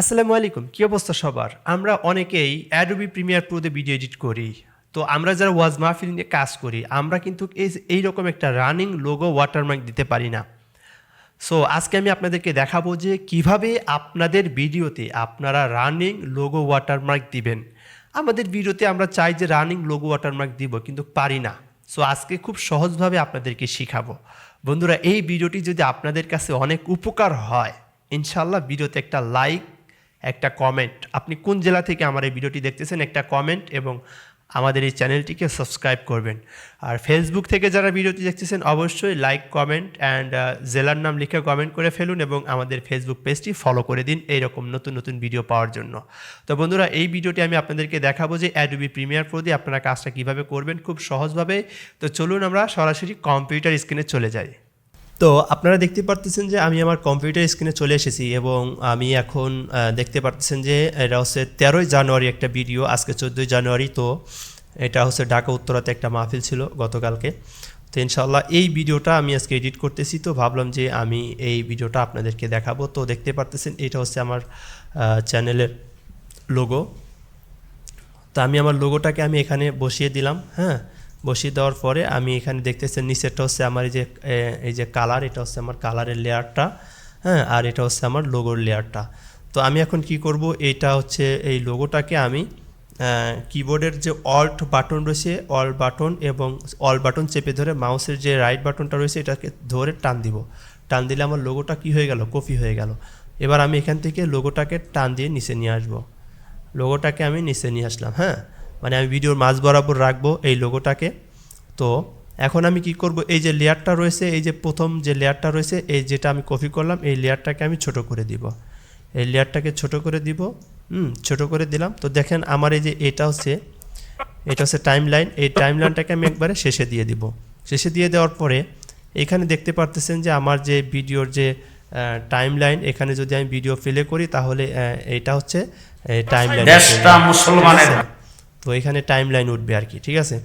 আসসালামু আলাইকুম, কী অবস্থা সবার? আমরা অনেকেই অ্যাডোবি প্রিমিয়ার প্রোতে ভিডিও এডিট করি। তো আমরা যারা ওয়াজ মাহফিল নিয়ে কাজ করি, আমরা কিন্তু এই, এইরকম একটা রানিং লোগো ওয়াটারমার্ক দিতে পারি না। সো আজকে আমি আপনাদেরকে দেখাবো যে কীভাবে আপনাদের ভিডিওতে আপনারা রানিং লোগো ওয়াটারমার্ক দিবেন। আমাদের ভিডিওতে আমরা চাই যে রানিং লোগো ওয়াটারমার্ক দিব, কিন্তু পারি না। সো আজকে খুব সহজভাবে আপনাদেরকে শিখাবো। বন্ধুরা, এই ভিডিওটি যদি আপনাদের কাছে অনেক উপকার হয় ইনশাল্লাহ ভিডিওতে একটা লাইক একটা কমেন্ট আপনি কোন জেলা থেকে আমার এই ভিডিওটি দেখতেছেন একটা কমেন্ট এবং আমাদের এই চ্যানেলটিকে সাবস্ক্রাইব করবেন। আর ফেসবুক থেকে যারা ভিডিওটি দেখতেছেন অবশ্যই লাইক কমেন্ট অ্যান্ড জেলার নাম লিখে কমেন্ট করে ফেলুন এবং আমাদের ফেসবুক পেজটি ফলো করে দিন এইরকম নতুন নতুন ভিডিও পাওয়ার জন্য। তো বন্ধুরা, এই ভিডিওটি আমি আপনাদেরকে দেখাবো যে অ্যাডোবি প্রিমিয়ার প্রো দিয়ে আপনারা কাজটা কীভাবে করবেন খুব সহজভাবে। তো চলুন আমরা সরাসরি কম্পিউটার স্ক্রিনে চলে যাই। তো আপনারা দেখতে পারতেছেন যে আমি আমার কম্পিউটার স্ক্রিনে চলে এসেছি এবং আমি এখন দেখতে পারতেছেন যে এটা হচ্ছে তেরোই জানুয়ারি একটা ভিডিও, আজকে চোদ্দোই জানুয়ারি, তো এটা হচ্ছে ঢাকা উত্তরাতে একটা মাহফিল ছিল গতকালকে। তো ইনশাল্লাহ এই ভিডিওটা আমি আজকে এডিট করতেছি, তো ভাবলাম যে আমি এই ভিডিওটা আপনাদেরকে দেখাবো। তো দেখতে পারতেছেন এটা হচ্ছে আমার চ্যানেলের লোগো। তো আমি আমার লোগোটাকে আমি এখানে বসিয়ে দিলাম হ্যাঁ। বসিয়ে দেওয়ার পরে আমি এখানে দেখতেছেন নিচেরটা হচ্ছে আমার এই যে এই যে কালার এটা হচ্ছে আমার কালারের লেয়ারটা হ্যাঁ আর এটা হচ্ছে আমার লোগোর লেয়ারটা তো আমি এখন কি করব? এটা হচ্ছে এই লোগোটাকে আমি কিবোর্ডের যে অল্ট বাটন রয়েছে অল বাটন এবং অল বাটন চেপে ধরে মাউসের যে রাইট বাটনটা রয়েছে, এটাকে ধরে টান দিব। টান দিলে আমার লোগোটা কি হয়ে গেল? কপি হয়ে গেল। এবার আমি এখান থেকে লোগোটাকে টান দিয়ে নিচে নিয়ে আসব। লোগোটাকে আমি নিচে নিয়ে আসলাম হ্যাঁ। মানে আমি ভিডিওর মাঝ বরাবর রাখব এই লোগোটাকে তো এখন আমি কি করব? এই যে লেয়ারটা রয়েছে এই যে প্রথম যে লেয়ারটা রয়েছে এই যেটা আমি কপি করলাম এই লেয়ারটাকে আমি ছোট করে দিব। এই লেয়ারটাকে ছোট করে দিব হুম ছোট করে দিলাম। তো দেখেন আমার এই যে এটা হচ্ছে এটা হচ্ছে টাইম লাইন এই টাইম লাইনটাকে আমি একবারে শেষে দিয়ে দিব। শেষে দিয়ে দেওয়ার পরে এখানে দেখতে পারতেছেন যে আমার যে ভিডিওর যে টাইম লাইন এখানে যদি আমি ভিডিও প্লে করি তাহলে এটা হচ্ছে টাইম লাইন মুসলমানের তো এখানে টাইম লাইন উঠবে আর কি ঠিক আছে?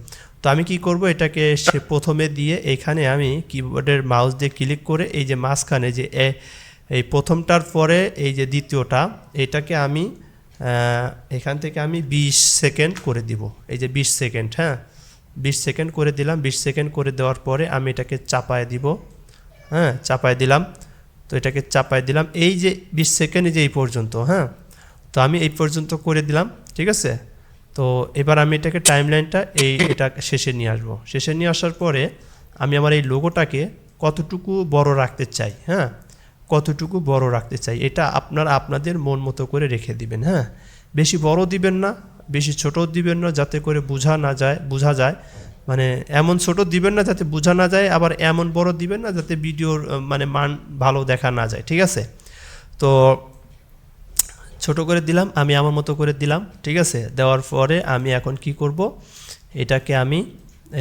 তো আমি কি করব, এটাকে সে প্রথমে দিয়ে এখানে আমি কিবোর্ডের মাউস দিয়ে ক্লিক করে এই যে মাঝখানে যে এই প্রথমটার পরে এই যে দ্বিতীয়টা, এটাকে আমি এখান থেকে আমি বিশ সেকেন্ড করে দিব। এই যে বিশ সেকেন্ড হ্যাঁ? বিশ সেকেন্ড করে দিলাম, বিশ সেকেন্ড করে দেওয়ার পরে আমি এটাকে চাপায় দিব হ্যাঁ? চাপায় দিলাম, তো এটাকে চাপায় দিলাম। এই যে বিশ সেকেন্ড যে এই পর্যন্ত হ্যাঁ? তো আমি এই পর্যন্ত করে দিলাম, ঠিক আছে? তো এবার আমি এটাকে টাইমলাইনটা এই এটা শেষে নিয়ে আসব। শেষে নিয়ে আসার পরে আমি আমার এই লোগোটাকে কতটুকু বড় রাখতে চাই হ্যাঁ? কতটুকু বড় রাখতে চাই, এটা আপনারা, আপনাদের মন মতো করে রেখে দিবেন হ্যাঁ? বেশি বড় দিবেন না, বেশি ছোট দিবেন না যাতে করে বোঝা না যায়, বোঝা যায়। মানে এমন ছোট দিবেন না যাতে বোঝা না যায়, আবার এমন বড় দিবেন না যাতে ভিডিওর মানে মান ভালো দেখা না যায়, ঠিক আছে? তো ছোট করে দিলাম, আমি আমার মতো করে দিলাম, ঠিক আছে? দেওয়ার পরে আমি এখন কি করব? এটাকে আমি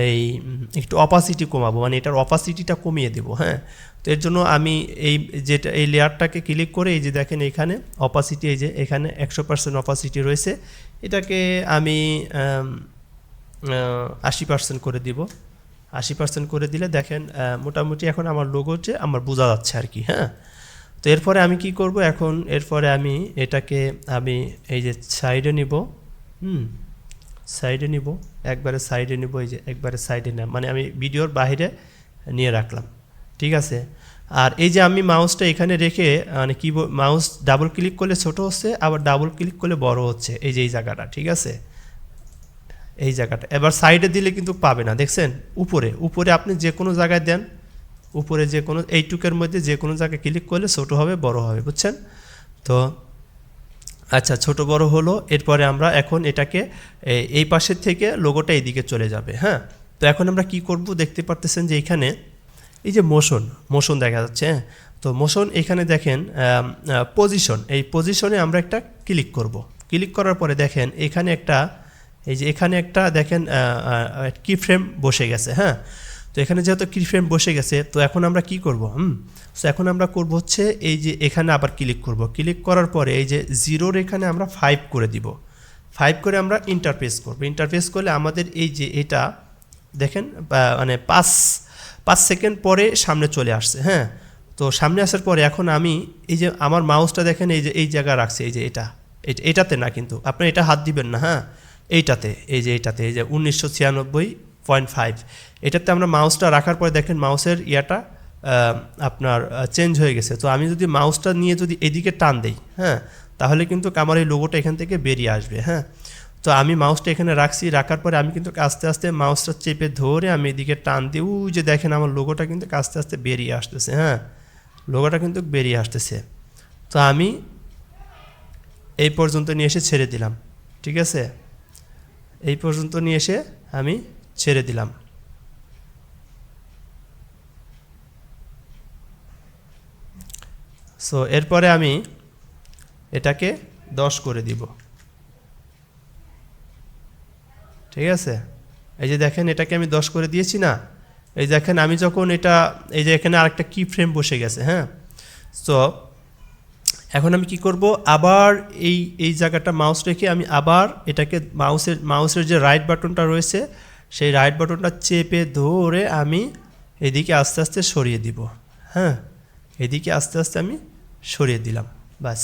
এই, একটু অপাসিটি কমাবো মানে এটার অপাসিটিটা কমিয়ে দেবো হ্যাঁ? তো এর জন্য আমি এই যেটা, এই লেয়ারটাকে ক্লিক করে এই যে দেখেন এখানে অপাসিটি এই যে এখানে একশো পার্সেন্ট অপাসিটি রয়েছে, এটাকে আমি আশি পার্সেন্ট করে দিব। আশি পার্সেন্ট করে দিলে দেখেন মোটামুটি এখন আমার লোগো যে আমার বোঝা যাচ্ছে আর কি হ্যাঁ? তো এরপরে আমি কি করব এখন? এরপরে আমি এটাকে আমি এই যে সাইডে নিব, হুম সাইডে নিব, একবারে সাইডে নিব, এই যে একবারে সাইডে না মানে আমি ভিডিওর বাইরে নিয়ে রাখলাম, ঠিক আছে? আর এই যে আমি মাউসটা এখানে রেখে মানে কি মাউস ডাবল ক্লিক করলে ছোট হচ্ছে, আবার ডাবল ক্লিক করলে বড় হচ্ছে, এই যে এই জায়গাটা, ঠিক আছে? এই জায়গাটা, এবার সাইডে দিলে কিন্তু পাবে না, দেখছেন? উপরে উপরে আপনি যে কোনো জায়গায় দেন উপরে যে কোনো, এইটুকের মধ্যে যে কোনো জায়গায় ক্লিক করলে ছোট হবে, বড় হবে, বুঝছেন? তো আচ্ছা ছোট বড় হলো, এরপরে আমরা এখন এটাকে এই পাশের থেকে লোগোটা এইদিকে চলে যাবে হ্যাঁ? তো এখন আমরা কি করব? দেখতে পারতেছেন যে এখানে, এই যে মোশন মোশন দেখা যাচ্ছে হ্যাঁ? তো মোশন এখানে দেখেন পজিশন এই পজিশনে আমরা একটা ক্লিক করব। ক্লিক করার পরে দেখেন, এখানে একটা, এই যে এখানে একটা দেখেন কি ফ্রেম বসে গেছে হ্যাঁ? তো এখানে যেহেতু কি ফ্রেম বসে গেছে, তো এখন আমরা কি করব? হুম? তো এখন আমরা করব হচ্ছে এই যে এখানে আবার ক্লিক করব। ক্লিক করার পরে এই যে জিরোর এখানে আমরা ফাইভ করে দিব। ফাইভ করে আমরা ইন্টারফেস করব। ইন্টারফেস করলে আমাদের এই যে এটা, দেখেন মানে পাঁচ পাঁচ সেকেন্ড পরে সামনে চলে আসছে হ্যাঁ? তো সামনে আসার পরে এখন আমি এই যে আমার মাউসটা দেখেন, এই যে, এই জায়গা রাখছে, এই যে এটা। এটা- এটাতে না কিন্তু। আপনি এটা হাত দিবেন না হ্যাঁ? এইটাতে, এই যে এইটাতে এই যে উনিশশো ছিয়ানব্বই পয়েন্ট ফাইভ। এটাতে আমরা মাউসটা রাখার পরে দেখেন মাউসের ইয়াটা আপনার চেঞ্জ হয়ে গেছে। তো আমি যদি মাউসটা নিয়ে যদি এদিকে টান দেই হ্যাঁ তাহলে কিন্তু আমার এই লোগোটা এখান থেকে বেরিয়ে আসবে হ্যাঁ। তো আমি মাউসটা এখানে রাখছি, রাখার পরে আমি কিন্তু আস্তে আস্তে মাউসটা চেপে ধরে আমি এদিকে টান দিই ওই যে দেখেন আমার লোগোটা কিন্তু আস্তে আস্তে বেরিয়ে আসতেছে হ্যাঁ। লোগোটা কিন্তু বেরিয়ে আসতেছে। তো আমি এই পর্যন্ত নিয়ে এসে ছেড়ে দিলাম, ঠিক আছে? এই পর্যন্ত নিয়ে এসে আমি ছেড়ে দিলাম। সো এরপরে আমি এটাকে দশ করে দিব। ঠিক আছে? এই যে দেখেন, এটাকে আমি দশ করে দিয়েছি না? এই দেখেন, আমি যখন এটা, এই যে এখানে আরেকটা কি ফ্রেম বসে গেছে হ্যাঁ? সো এখন আমি কি করব? আবার এই এই জায়গাটা মাউস রেখে আমি আবার এটাকে মাউসের মাউসের যে রাইট বাটনটা রয়েছে সেই রাইট বাটনটা চেপে ধরে আমি এদিকে আস্তে আস্তে সরিয়ে দিব। হ্যাঁ এদিকে আস্তে আস্তে আমি সরিয়ে দিলাম। বাস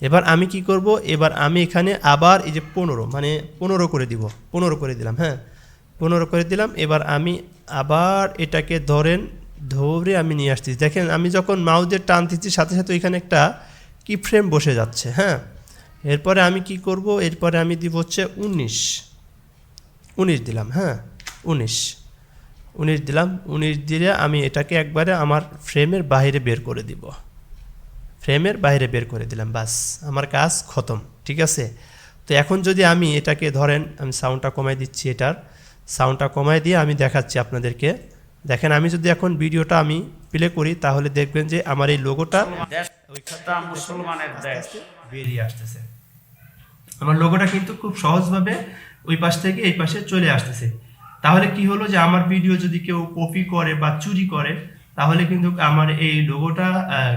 এবার আমি কি করব? এবার আমি এখানে আবার এই যে পনেরো মানে পনেরো করে দিব। পনেরো করে দিলাম হ্যাঁ। পনেরো করে দিলাম। এবার আমি আবার এটাকে ধরেন, ধরে আমি নিয়ে আসতেছি। দেখেন, আমি যখন মাউস দিয়ে টান দিচ্ছি, সাথে সাথে ওইখানে একটা কি ফ্রেম বসে যাচ্ছে হ্যাঁ। এরপরে আমি কি করব? এরপরে আমি দিব হচ্ছে উনিশ। উনিশ দিলাম হ্যাঁ উনিশ। উনিশ দিলাম উনিশ দিলে আমি এটাকে একবারে আমার ফ্রেমের বাইরে বের করে দিব। ফ্রেমের বাইরে বের করে দিলাম বাস আমার কাজ খতম ঠিক আছে? তো এখন যদি আমি এটাকে ধরেন আমি সাউন্ডটা কমাই দিচ্ছি এটার সাউন্ডটা কমাই দিয়ে আমি দেখাচ্ছি আপনাদেরকে। দেখেন আমি যদি এখন ভিডিওটা আমি প্লে করি তাহলে দেখবেন যে আমার এই লোগোটা মুসলমানের বেরিয়ে আসতেছে। আমার লোগোটা কিন্তু খুব সহজভাবে ওই পাশ থেকে এই পাশে চলে আসতেছে। তাহলে কি হলো যে আমার ভিডিও যদি কেউ কপি করে বা চুরি করে, তাহলে কিন্তু আমার এই লোগোটা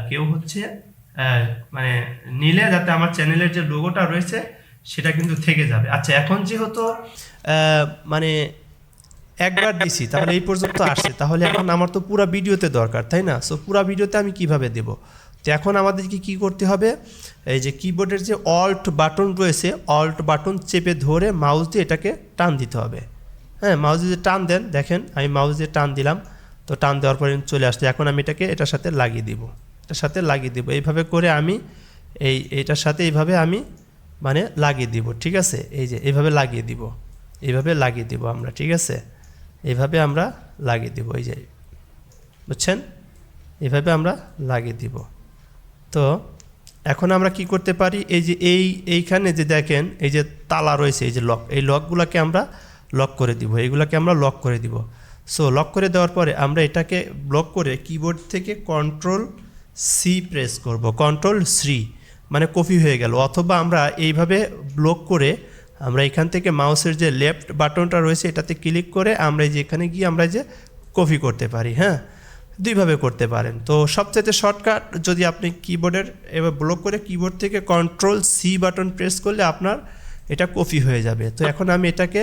কেউ হচ্ছে মানে নিলে যাতে আমার চ্যানেলের যে লোগোটা রয়েছে, সেটা কিন্তু থেকে যাবে। আচ্ছা এখন যেহেতু মানে একবার দিছি, তাহলে এই পর্যন্ত আসছে। তাহলে এখন আমার তো পুরো ভিডিওতে দরকার, তাই না? সো পুরো ভিডিওতে আমি কীভাবে দেব? তো এখন আমাদেরকে কি করতে হবে? এই যে কিবোর্ডের যে অল্ট বাটন রয়েছে অল্ট বাটন চেপে ধরে মাউস দিয়ে এটাকে টান দিতে হবে। হ্যাঁ মাউস দিয়ে টান দেন, দেখেন আমি মাউস দিয়ে টান দিলাম, তো টান দেওয়ার পরে চলে আসছে। এখন আমি এটাকে এটার সাথে লাগিয়ে দিব, এটার সাথে লাগিয়ে দিব। এইভাবে করে আমি এই, এটার সাথে এইভাবে আমি মানে লাগিয়ে দিব, ঠিক আছে? এই যে এইভাবে লাগিয়ে দিব, এইভাবে লাগিয়ে দিব আমরা, ঠিক আছে? এইভাবে আমরা লাগিয়ে দিব, এই যে, বুঝছেন? এইভাবে আমরা লাগিয়ে দিব। তো এখন আমরা কি করতে পারি? এই যে এই, এইখানে যে দেখেন, এই যে তালা রয়েছে, এই যে লক, এই লকগুলোকে আমরা লক করে দিব। এইগুলোকে আমরা লক করে দিব। সো লক করে দেওয়ার পরে আমরা এটাকে ব্লক করে কিবোর্ড থেকে কন্ট্রোল সি প্রেস করব। কন্ট্রোল সি মানে কপি হয়ে গেল। অথবা আমরা এইভাবে ব্লক করে আমরা এখান থেকে মাউসের যে লেফট বাটনটা রয়েছে, এটাতে ক্লিক করে আমরা যে এখানে গিয়ে আমরা যে কপি করতে পারি হ্যাঁ? দুইভাবে করতে পারেন। তো সবচেয়ে শর্টকাট যদি আপনি কিবোর্ডের এবার ব্লক করে কিবোর্ড থেকে কন্ট্রোল সি বাটন প্রেস করলে আপনার এটা কপি হয়ে যাবে। তো এখন আমি এটাকে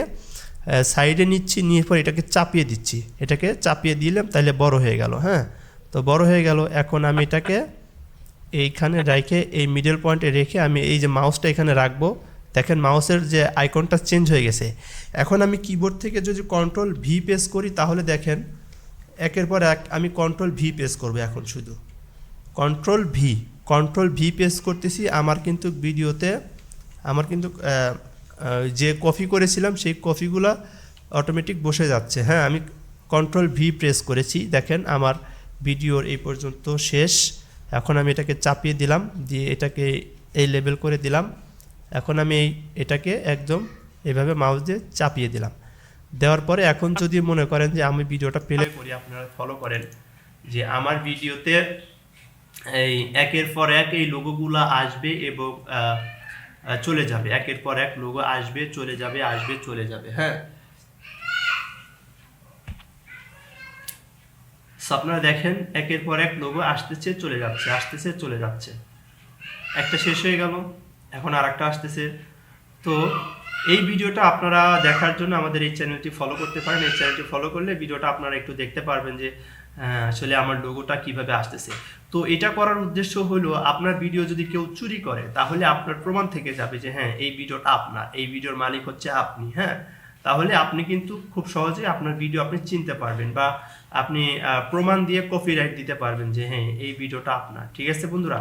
সাইডে নিচ্ছি, নিয়ে পর এটাকে চাপিয়ে দিচ্ছি। এটাকে চাপিয়ে দিলাম তাহলে বড় হয়ে গেল হ্যাঁ? তো বড় হয়ে গেল। এখন আমি এটাকে এইখানে রেখে, এই মিডল পয়েন্টে রেখে আমি এই যে মাউসটা এখানে রাখব, দেখেন মাউসের যে আইকনটা চেঞ্জ হয়ে গেছে। এখন আমি কিবোর্ড থেকে যদি কন্ট্রোল ভি প্রেস করি, তাহলে দেখেন একের পর এক আমি কন্ট্রোল ভি পেস করব এখন শুধু। Control V control V paste করতেছি, আমার কিন্তু ভিডিওতে, আমার কিন্তু যে কপি করেছিলাম, সেই কপিগুলো অটোমেটিক বসে যাচ্ছে। হ্যাঁ আমি কন্ট্রোল ভি প্রেস করেছি। দেখেন, আমার ভিডিওর এই পর্যন্ত শেষ। এখন আমি এটাকে চাপিয়ে দিলাম, দিয়ে এটাকে এই লেভেল করে দিলাম। এখন আমি এটাকে একদম এভাবে মাউস দিয়ে চাপিয়ে দিলাম। দেওয়ার পরে এখন যদি মনে করেন যে আমি ভিডিওটা প্লে করি, আপনারা ফলো করেন যে আমার ভিডিওতে এই একের পর এক এই লোগোগুলো আসবে এবং চলে যাবে। একের পর এক লোগো আসবে, চলে যাবে, আসবে, চলে যাবে হ্যাঁ? আপনারা দেখেন, একের পর এক লোগো আসতেছে, চলে যাচ্ছে, আসতেছে, চলে যাচ্ছে। একটা শেষ হয়ে গেল, এখন আর একটা আসতেছে। তো এই ভিডিওটা আপনারা দেখার জন্য আমাদের এই চ্যানেলটি ফলো করতে পারেন। এই চ্যানেলটি ফলো করলে ভিডিওটা আপনারা একটু দেখতে পারবেন যে আসলে আমার লোগোটা কীভাবে আসতেছে। তো এটা করার উদ্দেশ্য হলো, আপনার ভিডিও যদি কেউ চুরি করে, তাহলে আপনার প্রমাণ থেকে যাবে যে হ্যাঁ এই ভিডিওটা আপনার, এই ভিডিওর মালিক হচ্ছে আপনি হ্যাঁ? তাহলে আপনি কিন্তু খুব সহজে আপনার ভিডিও আপনি চিনতে পারবেন বা আপনি প্রমাণ দিয়ে কপিরাইট দিতে পারবেন যে হ্যাঁ এই ভিডিওটা আপনার। ঠিক আছে বন্ধুরা?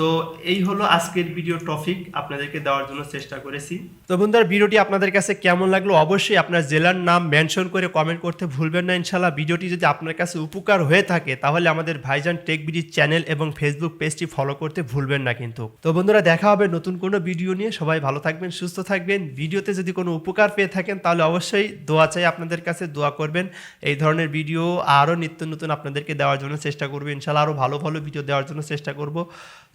তো এই হলো আজকের ভিডিও টপিক আপনাদেরকে দেওয়ার জন্য চেষ্টা করেছি। তো বন্ধুরা, ভিডিওটি আপনাদের কাছে কেমন লাগল অবশ্যই আপনার জেলার নাম মেনশন করে কমেন্ট করতে ভুলবেন না ইনশাল্লাহ ভিডিওটি যদি আপনার কাছে উপকার হয়ে থাকে, তাহলে আমাদের ভাইজান টেক বিডি চ্যানেল এবং ফেসবুক পেজটি ফলো করতে ভুলবেন না কিন্তু। তো বন্ধুরা, দেখা হবে নতুন কোনো ভিডিও নিয়ে। সবাই ভালো থাকবেন, সুস্থ থাকবেন। ভিডিওতে যদি কোনো উপকার পেয়ে থাকেন, তাহলে অবশ্যই দোয়া চাই আপনাদের কাছে, দোয়া করবেন। এই ধরনের ভিডিও আরও নিত্য নতুন আপনাদেরকে দেওয়ার জন্য চেষ্টা করব। ইনশাল্লাহ আরও ভালো ভালো ভিডিও দেওয়ার জন্য চেষ্টা করব।